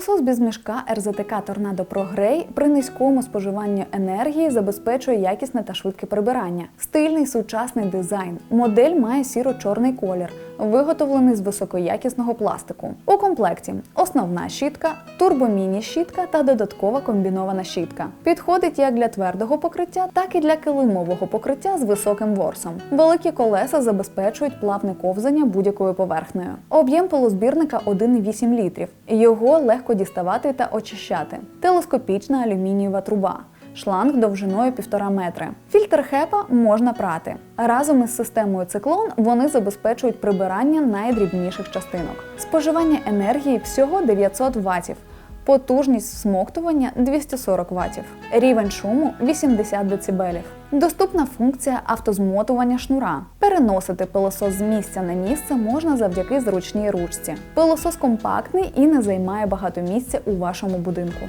Пилосос без мішка РЗТК Торнадо Прогрей при низькому споживанні енергії забезпечує якісне та швидке прибирання. Стильний сучасний дизайн. Модель має сіро-чорний колір, виготовлений з високоякісного пластику. У комплекті основна щітка, турбоміні-щітка та додаткова комбінована щітка. Підходить як для твердого покриття, так і для килимового покриття з високим ворсом. Великі колеса забезпечують плавне ковзання будь-якою поверхнею. Об'єм полузбірника 1,8 літрів. Його легко діставати та очищати. Телескопічна алюмінієва труба. Шланг довжиною 1,5 метри. Фільтр хепа можна прати. Разом із системою циклон вони забезпечують прибирання найдрібніших частинок. Споживання енергії всього 900 Вт. Потужність всмоктування 240 Вт. Рівень шуму 80 дБ. Доступна функція автозмотування шнура. Переносити пилосос з місця на місце можна завдяки зручній ручці. Пилосос компактний і не займає багато місця у вашому будинку.